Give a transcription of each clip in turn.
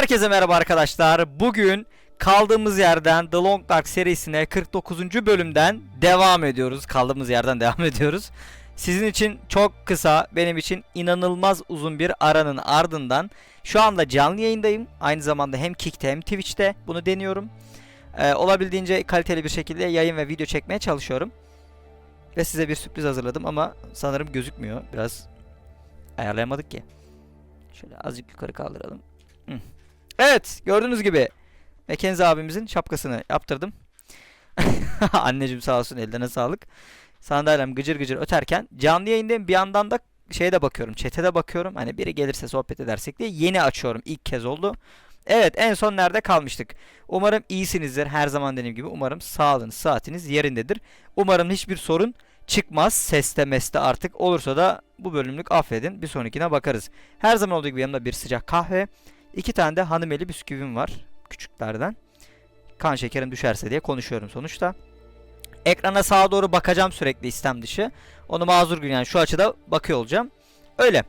Herkese merhaba arkadaşlar. Bugün kaldığımız yerden The Long Dark serisine 49. bölümden devam ediyoruz. Kaldığımız yerden devam ediyoruz. Sizin için çok kısa, benim için inanılmaz uzun bir aranın ardından şu anda canlı yayındayım. Aynı zamanda hem Kick'te hem Twitch'te bunu deniyorum. Ee, olabildiğince kaliteli bir şekilde yayın ve video çekmeye çalışıyorum. Ve size bir sürpriz hazırladım ama sanırım gözükmüyor. Biraz ayarlayamadık ki. Şöyle azıcık yukarı kaldıralım. Hı. Evet gördüğünüz gibi Mackenzie abimizin şapkasını yaptırdım. Anneciğim sağ olsun eline sağlık. Sandalyem gıcır gıcır öterken canlı yayındayım bir yandan da şeye de bakıyorum chat'e de bakıyorum. Hani biri gelirse sohbet edersek diye yeni açıyorum ilk kez oldu. Evet en son nerede kalmıştık? Umarım iyisinizdir her zaman dediğim gibi. Umarım sağlığınız saatiniz yerindedir. Umarım hiçbir sorun çıkmaz seste meste artık. Olursa da bu bölümlük affedin bir sonrakine bakarız. Her zaman olduğu gibi yanımda bir sıcak kahve. İki tane de hanımeli bisküvim var küçüklerden. Kan şekerim düşerse diye konuşuyorum sonuçta. Ekrana sağa doğru bakacağım sürekli istem dışı. Onu mazur gün yani şu açıda bakıyor olacağım. Öyle.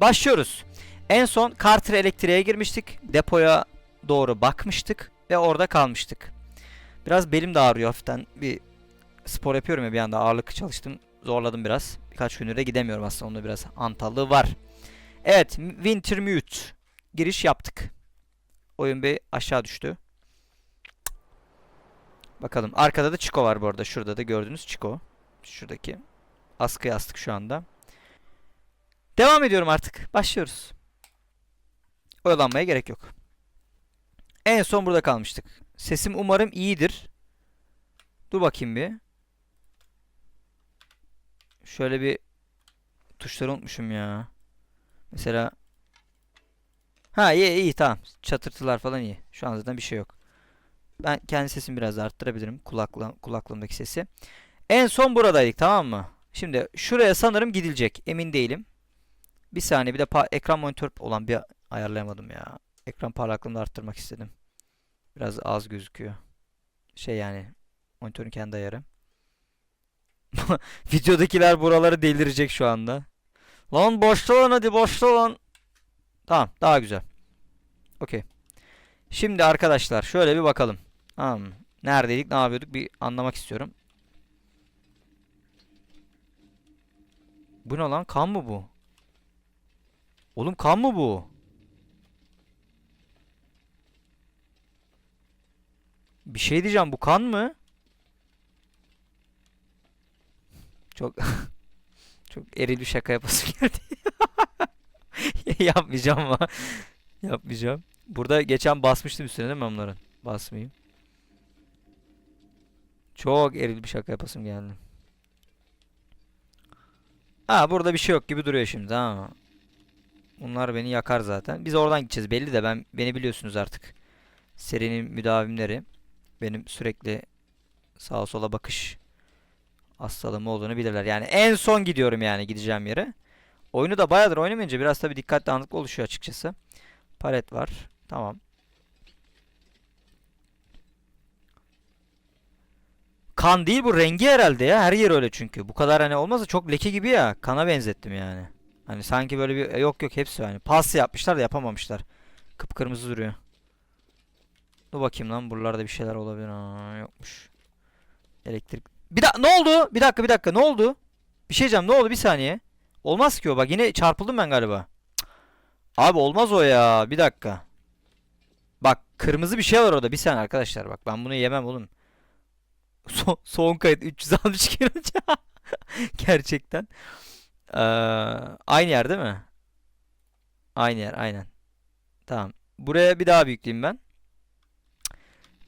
Başlıyoruz. En son Carter elektriğe girmiştik. Depoya doğru bakmıştık ve orada kalmıştık. Biraz belim de ağrıyor hafiften. Bir spor yapıyorum ya bir anda ağırlık çalıştım. Zorladım biraz. Birkaç gündür de gidemiyorum aslında. Onda biraz antallığı var. Evet. Wintermute. Giriş yaptık. Oyun bir aşağı düştü. Bakalım. Arkada da Chico var bu arada. Şurada da gördüğünüz Chico. Şuradaki. Askıya astık şu anda. Devam ediyorum artık. Başlıyoruz. Oyalanmaya gerek yok. En son burada kalmıştık. Sesim umarım iyidir. Dur bakayım bir. Şöyle bir tuşları unutmuşum ya. Mesela Ha iyi iyi tamam. Çatırtılar falan iyi. Şu an zaten bir şey yok. Ben kendi sesimi biraz arttırabilirim. Kulakla, kulaklığımdaki sesi. En son buradaydık tamam mı? Şimdi şuraya sanırım gidilecek. Emin değilim. Bir saniye bir de ekran monitör olan bir ayarlayamadım ya. Ekran parlaklığını arttırmak istedim. Biraz az gözüküyor. Şey yani monitörün kendi ayarı. Videodakiler buraları delirecek şu anda. Lan boşta lan hadi boşta lan. Tamam daha güzel. Okey. Şimdi arkadaşlar şöyle bir bakalım. Tamam. Neredeydik ne yapıyorduk bir anlamak istiyorum. Bu ne lan kan mı bu? Oğlum kan mı bu? Bir şey diyeceğim bu kan mı? Çok çok eril bir şaka yapasım geldi. Yapmayacağım ama. Yapmayacağım. Burada geçen basmıştım üstüne değil mi onların? Basmayayım. Çok eril bir şaka yapasım geldi. Ha burada bir şey yok gibi duruyor şimdi tamam mı? Bunlar beni yakar zaten. Biz oradan gideceğiz belli de ben beni biliyorsunuz artık. Serinin müdavimleri. Benim sürekli sağa sola bakış hastalığım olduğunu bilirler. Yani en son gidiyorum yani gideceğim yere. Oyunu da bayağıdır oynamayınca biraz tabii dikkat dağınıklık oluşuyor açıkçası. Palet var. Tamam. Kan değil bu rengi herhalde ya. Her yer öyle çünkü. Bu kadar hani olmazsa çok leke gibi ya. Kana benzettim yani. Hani sanki böyle bir e, yok yok hepsi hani pas yapmışlar da yapamamışlar. Kıpkırmızı duruyor. Dur bakayım lan buralarda bir şeyler olabilir. Aa, yokmuş. Elektrik. Bir dakika ne oldu? Bir dakika bir dakika ne oldu? Bir şey diyeceğim ne oldu bir saniye. Olmaz ki o bak yine çarpıldım ben galiba. Abi olmaz o ya bir dakika. Bak kırmızı bir şey var orada bir saniye arkadaşlar bak ben bunu yemem oğlum. Son, son kayıt 360 kere Gerçekten. Ee, aynı yer değil mi? Aynı yer aynen. Tamam. Buraya bir daha büyükleyeyim ben.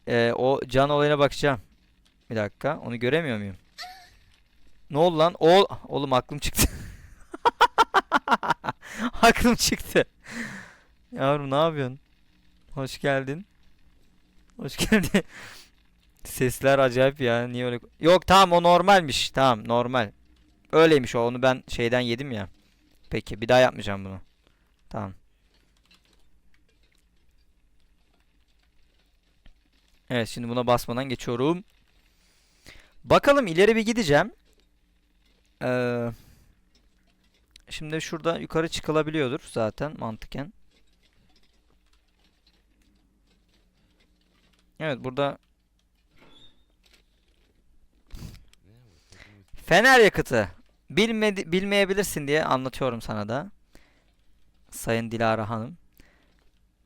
Ee, o can olayına bakacağım. Bir dakika. Onu göremiyor muyum? Ne oldu lan? O oğlum aklım çıktı. aklım çıktı. Yavrum ne yapıyorsun? Hoş geldin. Hoş geldin. Sesler acayip ya. Niye öyle? Yok tamam o normalmiş. Tamam normal. Öyleymiş o. Onu ben şeyden yedim ya. Peki bir daha yapmayacağım bunu. Tamam. Evet şimdi buna basmadan geçiyorum. Bakalım ileri bir gideceğim. Ee, şimdi şurada yukarı çıkılabiliyordur zaten mantıken. Evet burada Fener yakıtı. Bilmedi, bilmeyebilirsin diye anlatıyorum sana da. Sayın Dilara Hanım.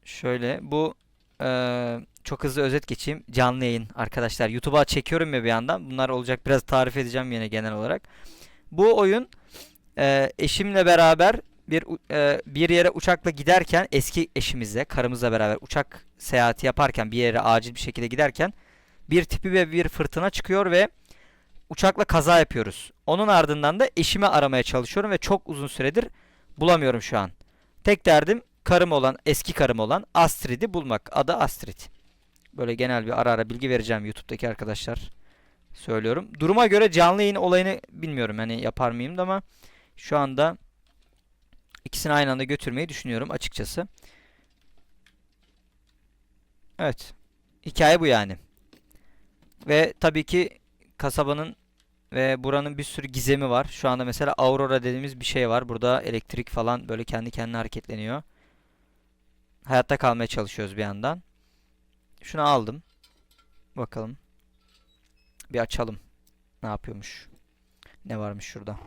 Şöyle bu eee, çok hızlı özet geçeyim. Canlı yayın arkadaşlar. YouTube'a çekiyorum ya bir yandan. Bunlar olacak biraz tarif edeceğim yine genel olarak. Bu oyun eee, eşimle beraber bir eee, bir yere uçakla giderken eski eşimizle karımızla beraber uçak seyahati yaparken bir yere acil bir şekilde giderken bir tipi ve bir fırtına çıkıyor ve uçakla kaza yapıyoruz. Onun ardından da eşimi aramaya çalışıyorum ve çok uzun süredir bulamıyorum şu an. Tek derdim karım olan, eski karım olan Astrid'i bulmak. Adı Astrid. Böyle genel bir ara ara bilgi vereceğim YouTube'daki arkadaşlar. Söylüyorum. Duruma göre canlı yayın olayını bilmiyorum hani yapar mıyım da ama şu anda ikisini aynı anda götürmeyi düşünüyorum açıkçası. Evet. Hikaye bu yani. Ve tabii ki kasabanın ve buranın bir sürü gizemi var. Şu anda mesela Aurora dediğimiz bir şey var. Burada elektrik falan böyle kendi kendine hareketleniyor. Hayatta kalmaya çalışıyoruz bir yandan. Şunu aldım. Bakalım. Bir açalım. Ne yapıyormuş? Ne varmış şurada?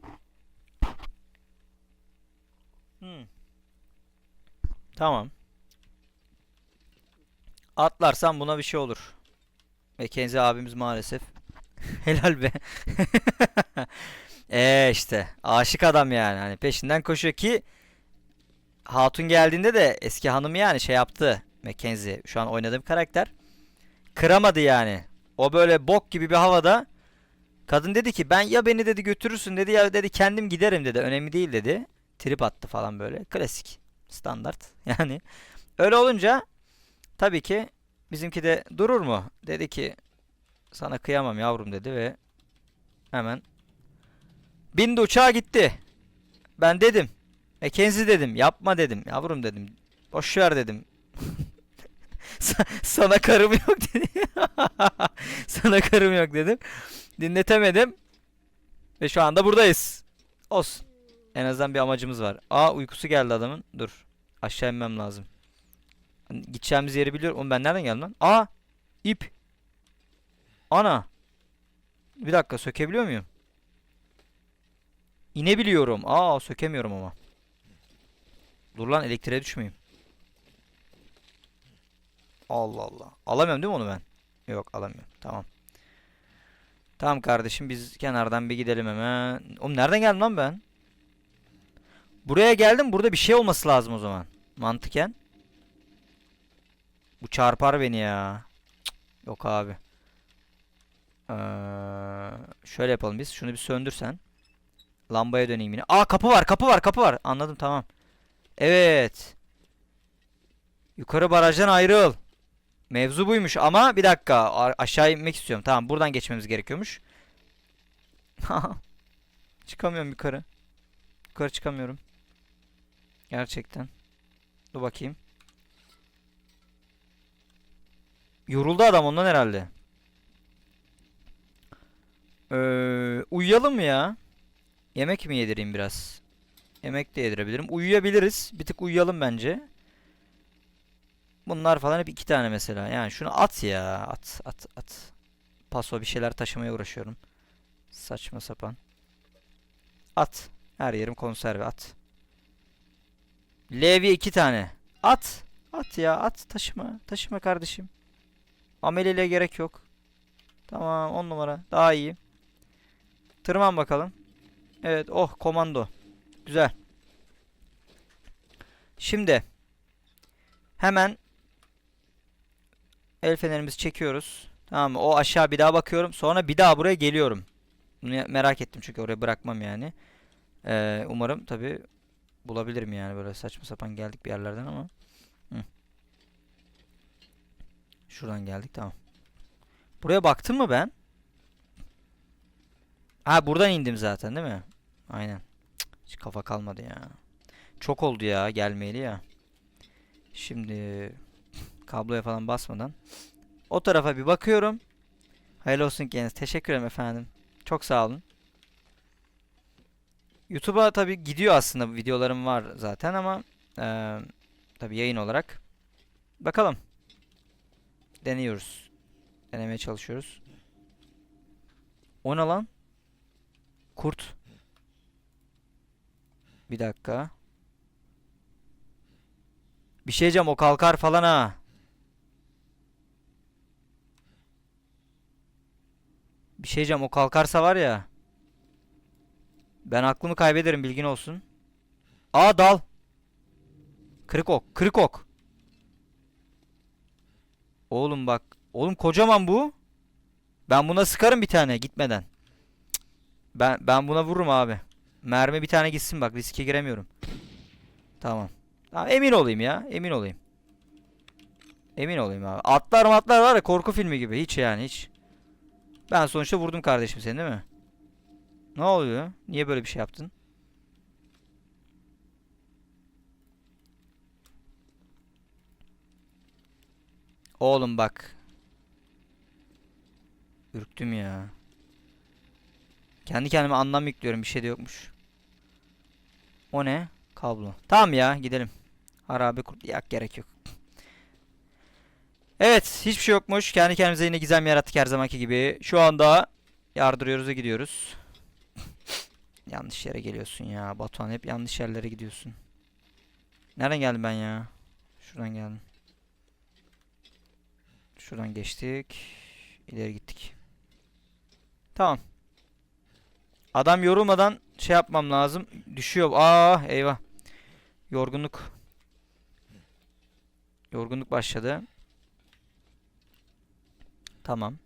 Hmm. Tamam. Atlarsam buna bir şey olur. Mackenzie abimiz maalesef. Helal be. Ee işte aşık adam yani hani peşinden koşuyor ki Hatun geldiğinde de eski hanım yani şey yaptı Mackenzie şu an oynadığım karakter kıramadı yani. O böyle bok gibi bir havada kadın dedi ki ben ya beni dedi götürürsün dedi ya dedi kendim giderim dedi önemli değil dedi. Trip attı falan böyle klasik standart yani. Öyle olunca tabii ki bizimki de durur mu? Dedi ki sana kıyamam yavrum dedi ve hemen bindi uçağa gitti. Ben dedim. Mackenzie dedim. Yapma dedim. Yavrum dedim. Boş ver dedim. Sa- Sana karım yok dedi. Sana karım yok dedim. Dinletemedim. Ve şu anda buradayız. Olsun. En azından bir amacımız var. Aa uykusu geldi adamın. Dur. Aşağı inmem lazım. Gideceğimiz yeri biliyorum. Oğlum ben nereden geldim lan? Aa! ip. Ana. Bir dakika sökebiliyor muyum? İnebiliyorum. Aa sökemiyorum ama. Dur lan elektriğe düşmeyeyim. Allah Allah. Alamıyorum değil mi onu ben? Yok alamıyorum. Tamam. Tamam kardeşim biz kenardan bir gidelim hemen. Oğlum nereden geldim lan ben? Buraya geldim. Burada bir şey olması lazım o zaman. Mantıken. Bu çarpar beni ya. Cık, Yok abi. Ee, şöyle yapalım biz. Şunu bir söndürsen. Lambaya döneyim yine. Aa kapı var, kapı var, kapı var. Anladım tamam. Evet. Yukarı barajdan ayrıl. Mevzu buymuş ama bir dakika. Aşağı inmek istiyorum. Tamam buradan geçmemiz gerekiyormuş. Çıkamıyorum yukarı. Yukarı çıkamıyorum. Gerçekten. Dur bakayım. Yoruldu adam ondan herhalde. Ee, uyuyalım mı ya? Yemek mi yedireyim biraz? Yemek de yedirebilirim. Uyuyabiliriz. Bir tık uyuyalım bence. Bunlar falan hep iki tane mesela. Yani şunu at ya. At at at. Paso bir şeyler taşımaya uğraşıyorum. Saçma sapan. At. Her yerim konserve at. Levye iki tane. At. At ya at taşıma. Taşıma kardeşim. Ameliyle gerek yok. Tamam on numara. Daha iyi. Tırman bakalım. Evet oh komando. Güzel. Şimdi hemen el fenerimizi çekiyoruz. Tamam? O aşağı bir daha bakıyorum. Sonra bir daha buraya geliyorum. Merak ettim çünkü oraya bırakmam yani. Ee, umarım tabi bulabilirim yani böyle saçma sapan geldik bir yerlerden ama. Hı. Şuradan geldik tamam. Buraya baktım mı ben? Ha buradan indim zaten değil mi? Aynen. Cık, hiç kafa kalmadı ya. Çok oldu ya gelmeyeli ya. Şimdi kabloya falan basmadan o tarafa bir bakıyorum. Hayırlı olsun kendiniz. Teşekkür ederim efendim. Çok sağ olun. YouTube'a tabi gidiyor aslında videolarım var zaten ama eee tabi yayın olarak. Bakalım. Deniyoruz. Denemeye çalışıyoruz. O ne lan? Kurt. Bir dakika. Bir şey diyeceğim o kalkar falan ha. Bir şey diyeceğim o kalkarsa var ya. Ben aklımı kaybederim bilgin olsun. Aa dal. Kırık ok. Kırık ok. Oğlum bak. Oğlum kocaman bu. Ben buna sıkarım bir tane gitmeden. Ben ben buna vururum abi. Mermi bir tane gitsin bak riske giremiyorum. Tamam. Tamam emin olayım ya. Emin olayım. Emin olayım abi. Atlar matlar var ya korku filmi gibi. Hiç yani hiç. Ben sonuçta vurdum kardeşim seni değil mi? Ne oluyor? Niye böyle bir şey yaptın? Oğlum bak. Ürktüm ya. Kendi kendime anlam yüklüyorum. Bir şey de yokmuş. O ne? Kablo. Tamam ya gidelim. Harabe kurt. Yak gerek yok. Evet hiçbir şey yokmuş. Kendi kendimize yine gizem yarattık her zamanki gibi. Şu anda yardırıyoruz ve gidiyoruz. Yanlış yere geliyorsun ya. Batuhan hep yanlış yerlere gidiyorsun. Nereden geldim ben ya? Şuradan geldim. Şuradan geçtik. İleri gittik. Tamam. Adam yorulmadan şey yapmam lazım. Düşüyor. Aa eyvah. Yorgunluk. Yorgunluk başladı. Tamam.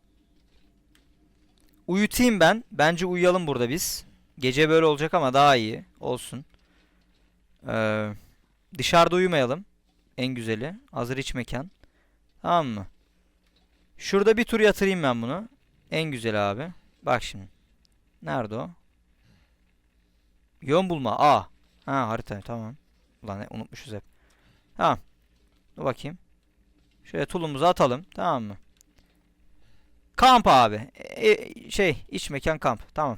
Uyutayım ben. Bence uyuyalım burada biz. Gece böyle olacak ama daha iyi. Olsun. Ee, dışarıda uyumayalım. En güzeli. Hazır iç mekan. Tamam mı? Şurada bir tur yatırayım ben bunu. En güzel abi. Bak şimdi. Nerede o? Yön bulma. A. Ha harita tamam. Ulan unutmuşuz hep. Tamam. Dur bakayım. Şöyle tulumuzu atalım. Tamam mı? Kamp abi. E, şey iç mekan kamp. Tamam.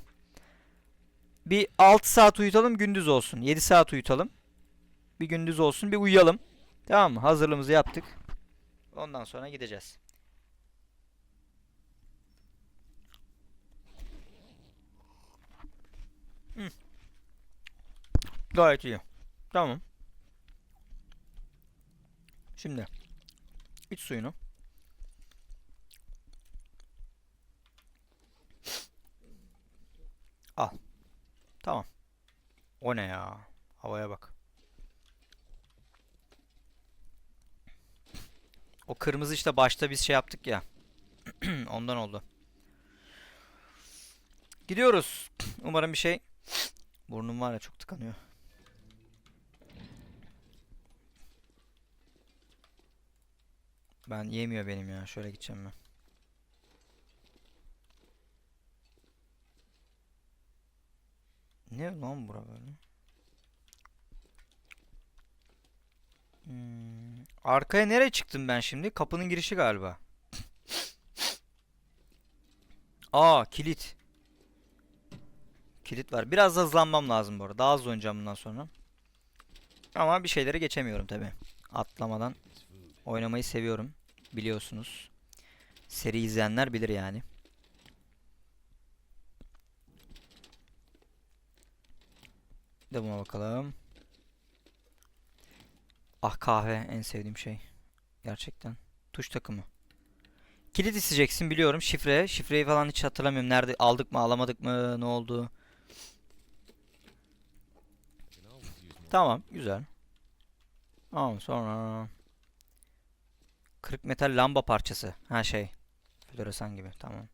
Bir 6 saat uyutalım gündüz olsun. 7 saat uyutalım. Bir gündüz olsun bir uyuyalım. Tamam mı? Hazırlığımızı yaptık. Ondan sonra gideceğiz. Hı. Gayet iyi. Tamam. Şimdi iç suyunu. Al. Tamam. O ne ya? Havaya bak. O kırmızı işte başta biz şey yaptık ya. Ondan oldu. Gidiyoruz. Umarım bir şey. Burnum var ya çok tıkanıyor. Ben yemiyor benim ya. Şöyle gideceğim ben. Ne lan bura böyle? Hmm, Arkaya nereye çıktım ben şimdi? Kapının girişi galiba. Aa kilit. Kilit var. Biraz da hızlanmam lazım bu arada. Daha hızlı oynayacağım bundan sonra. Ama bir şeyleri geçemiyorum tabi. Atlamadan oynamayı seviyorum. Biliyorsunuz. Seri izleyenler bilir yani. De buna bakalım. Ah kahve en sevdiğim şey. Gerçekten. Tuş takımı. Kilit isteyeceksin biliyorum. Şifre. Şifreyi falan hiç hatırlamıyorum. Nerede aldık mı alamadık mı ne oldu. Tamam güzel. Tamam sonra. Kırık metal lamba parçası. Ha şey. Floresan gibi. Tamam.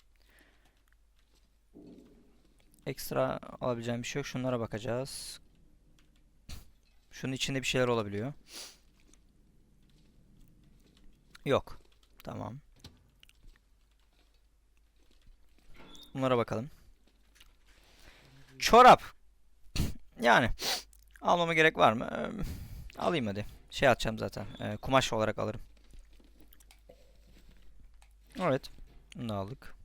Ekstra alabileceğim bir şey yok. Şunlara bakacağız. Şunun içinde bir şeyler olabiliyor. Yok. Tamam. Bunlara bakalım. Çorap. Yani almama gerek var mı? Ee, alayım hadi. Şey atacağım zaten. Ee, kumaş olarak alırım. Evet. Bunu da aldık.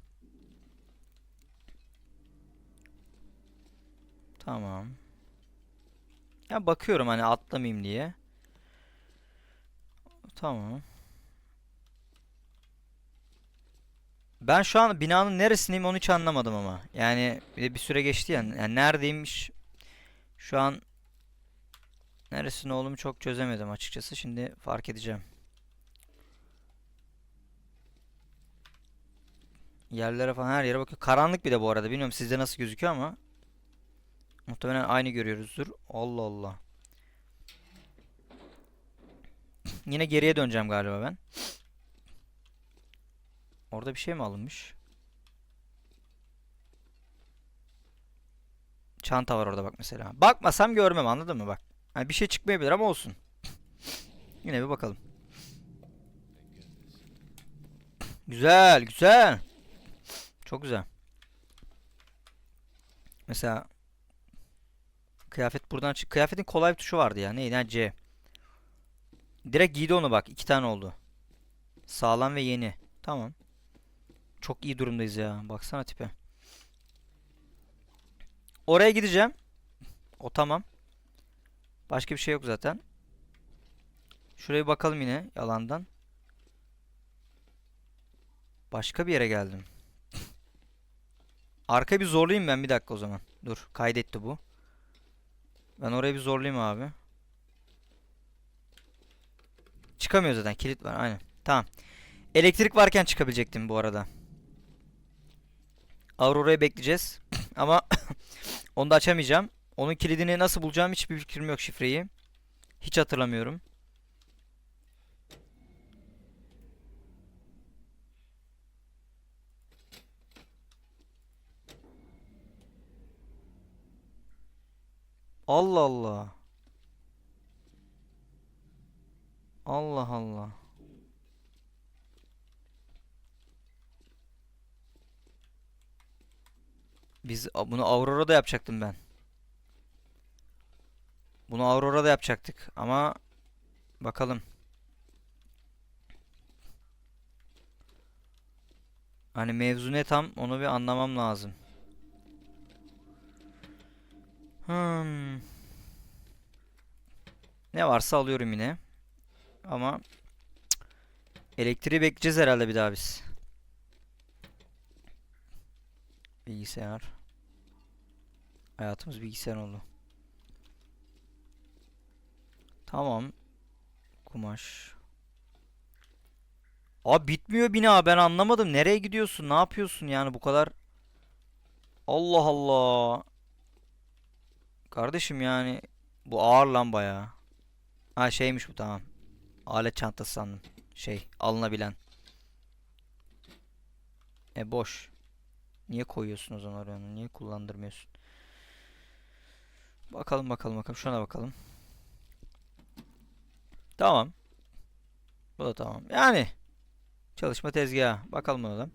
Tamam. Ya bakıyorum hani atlamayayım diye. Tamam. Ben şu an binanın neresindeyim onu hiç anlamadım ama. Yani bir de bir süre geçti ya. Yani neredeymiş? Şu an neresinde olduğumu çok çözemedim açıkçası. Şimdi fark edeceğim. Yerlere falan her yere bakıyor. Karanlık bir de bu arada. Bilmiyorum sizde nasıl gözüküyor ama. Muhtemelen aynı görüyoruzdur. Allah Allah. Yine geriye döneceğim galiba ben. Orada bir şey mi alınmış? Çanta var orada bak mesela. Bakmasam görmem anladın mı bak. Hani bir şey çıkmayabilir ama olsun. Yine bir bakalım. Güzel, güzel. Çok güzel. Mesela kıyafet buradan çık. Kıyafetin kolay bir tuşu vardı ya. Neydi? Ha, C. Direkt giydi onu bak. iki tane oldu. Sağlam ve yeni. Tamam. Çok iyi durumdayız ya. Baksana tipe. Oraya gideceğim. O tamam. Başka bir şey yok zaten. Şuraya bakalım yine yalandan. Başka bir yere geldim. Arka bir zorlayayım ben bir dakika o zaman. Dur kaydetti bu. Ben oraya bir zorlayayım abi. Çıkamıyor zaten kilit var aynen. Tamam. Elektrik varken çıkabilecektim bu arada. Aurora'yı bekleyeceğiz. Ama onu da açamayacağım. Onun kilidini nasıl bulacağım hiçbir fikrim yok şifreyi. Hiç hatırlamıyorum. Allah Allah. Allah Allah. Biz bunu Aurora'da yapacaktım ben. Bunu Aurora'da yapacaktık ama bakalım. Hani mevzu ne tam onu bir anlamam lazım. Hmm. Ne varsa alıyorum yine. Ama elektriği bekleyeceğiz herhalde bir daha biz. Bilgisayar. Hayatımız bilgisayar oldu. Tamam. Kumaş. Abi bitmiyor bina ben anlamadım. Nereye gidiyorsun? Ne yapıyorsun yani bu kadar? Allah Allah. Kardeşim yani bu ağır lan bayağı. Ha şeymiş bu tamam. Alet çantası sandım. Şey alınabilen. E boş. Niye koyuyorsun o zaman oraya onu? Niye kullandırmıyorsun? Bakalım bakalım bakalım. Şuna bakalım. Tamam. Bu da tamam. Yani çalışma tezgahı. Bakalım ona da.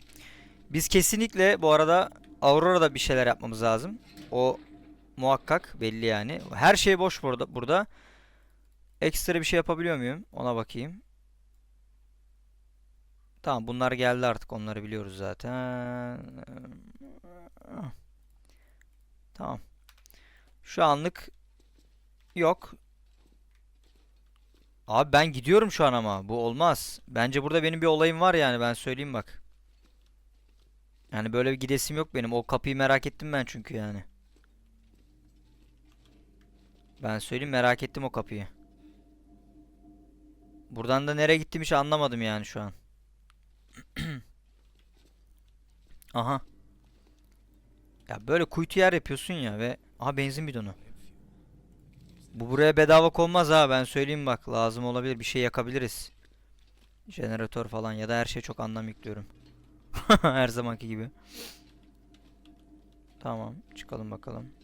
Biz kesinlikle bu arada Aurora'da bir şeyler yapmamız lazım. O muhakkak belli yani. Her şey boş burada. Burada. Ekstra bir şey yapabiliyor muyum? Ona bakayım. Tamam bunlar geldi artık. Onları biliyoruz zaten. Tamam. Şu anlık yok. Abi ben gidiyorum şu an ama. Bu olmaz. Bence burada benim bir olayım var yani. Ben söyleyeyim bak. Yani böyle bir gidesim yok benim. O kapıyı merak ettim ben çünkü yani. Ben söyleyeyim merak ettim o kapıyı. Buradan da nereye gittim hiç anlamadım yani şu an. Aha. Ya böyle kuytu yer yapıyorsun ya ve aha benzin bidonu. Bu buraya bedava konmaz ha ben söyleyeyim bak lazım olabilir bir şey yakabiliriz. Jeneratör falan ya da her şeye çok anlam yüklüyorum. Her zamanki gibi. Tamam çıkalım bakalım.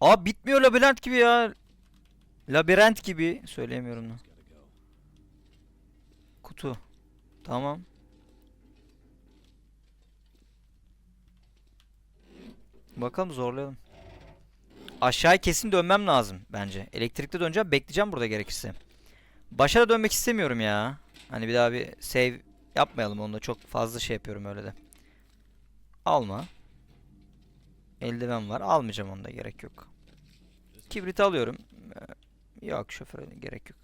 Abi bitmiyor labirent gibi ya. Labirent gibi söyleyemiyorum da. Kutu. Tamam. Bakalım zorlayalım. Aşağıya kesin dönmem lazım bence. Elektrikli döneceğim. Bekleyeceğim burada gerekirse. Başa da dönmek istemiyorum ya. Hani bir daha bir save yapmayalım onda. Çok fazla şey yapıyorum öyle de. Alma. Eldiven var. Almayacağım onda gerek yok. Kibrit alıyorum. Ee, Yok şoföre gerek yok.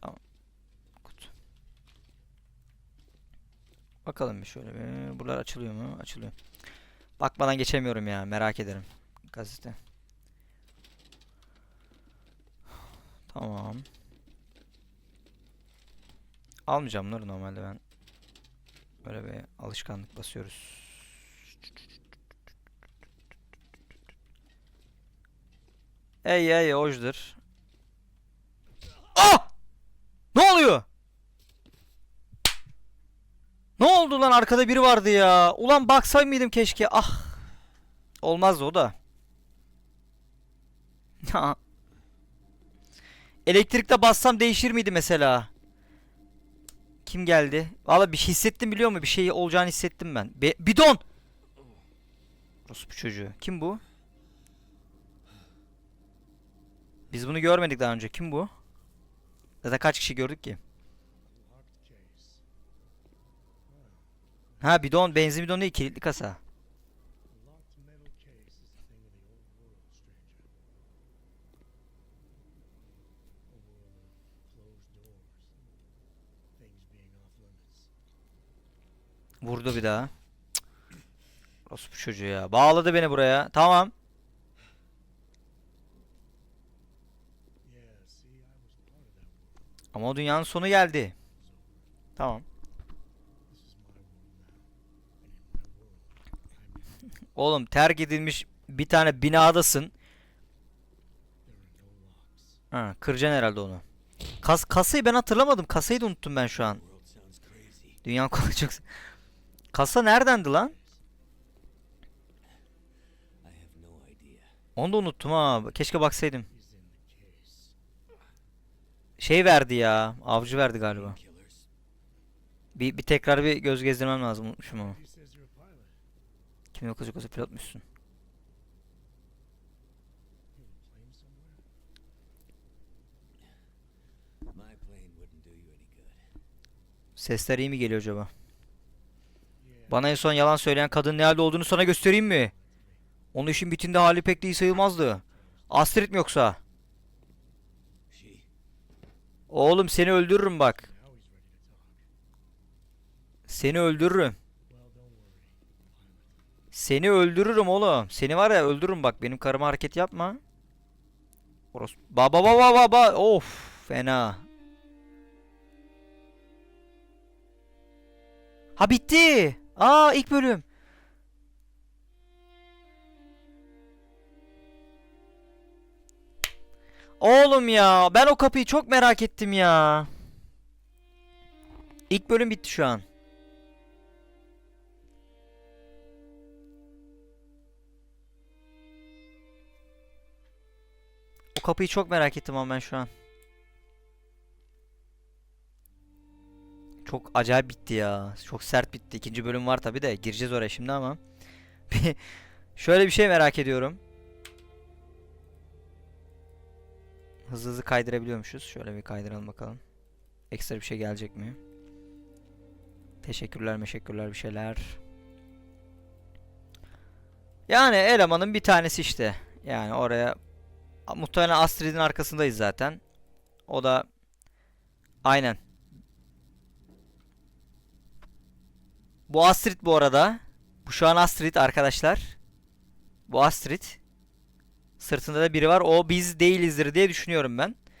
Tamam. Kutu. Bakalım bir şöyle bir. Buralar açılıyor mu? Açılıyor. Bakmadan geçemiyorum ya. Merak ederim. Gazete. Tamam. Almayacağım bunları normalde ben. Böyle bir alışkanlık basıyoruz. Ey ey hoşdur. Ah! Ne oluyor? Ne oldu lan arkada biri vardı ya. Ulan baksay mıydım keşke. Ah. Olmazdı o da. Elektrikte bassam değişir miydi mesela? Kim geldi? Valla bir şey hissettim biliyor musun? Bir şey olacağını hissettim ben. Be bidon! Orospu çocuğu. Kim bu? Biz bunu görmedik daha önce. Kim bu? Zaten kaç kişi gördük ki? Ha bidon, benzin bidonu değil, kilitli kasa. Vurdu bir daha. Cık. Orospu çocuğu ya. Bağladı beni buraya. Tamam. Ama o dünyanın sonu geldi. Tamam. Oğlum terk edilmiş bir tane binadasın. Ha, kıracaksın herhalde onu. Kas kasayı ben hatırlamadım. Kasayı da unuttum ben şu an. Dünya kolu. Kasa neredendi lan? Onu da unuttum ha. Keşke baksaydım. Şey verdi ya. Avcı verdi galiba. Bir, bir tekrar bir göz gezdirmem lazım. Unutmuşum ama. He says you're a pilot. Kim yok olsa pilotmuşsun. Sesler iyi mi geliyor acaba? Bana en son yalan söyleyen kadın nerede olduğunu sana göstereyim mi? Onun işin bitinde hali pek de iyi sayılmazdı. Astrid mi yoksa? Oğlum seni öldürürüm bak. Seni öldürürüm. Seni öldürürüm oğlum. Seni var ya öldürürüm bak. Benim karıma hareket yapma. Oros. Baba baba baba. Of fena. Ha bitti. Aa ilk bölüm. Oğlum ya ben o kapıyı çok merak ettim ya. İlk bölüm bitti şu an. O kapıyı çok merak ettim ama ben şu an. Çok acayip bitti ya. Çok sert bitti. İkinci bölüm var tabi de gireceğiz oraya şimdi ama. Şöyle bir şey merak ediyorum. Hızlı hızlı kaydırabiliyormuşuz. Şöyle bir kaydıralım bakalım. Ekstra bir şey gelecek mi? Teşekkürler, meşekkürler bir şeyler. Yani elemanın bir tanesi işte. Yani oraya Muhtemelen Astrid'in arkasındayız zaten. O da aynen. Bu Astrid bu arada. Bu şu an Astrid arkadaşlar. Bu Astrid. Sırtında da biri var. O biz değilizdir diye düşünüyorum ben.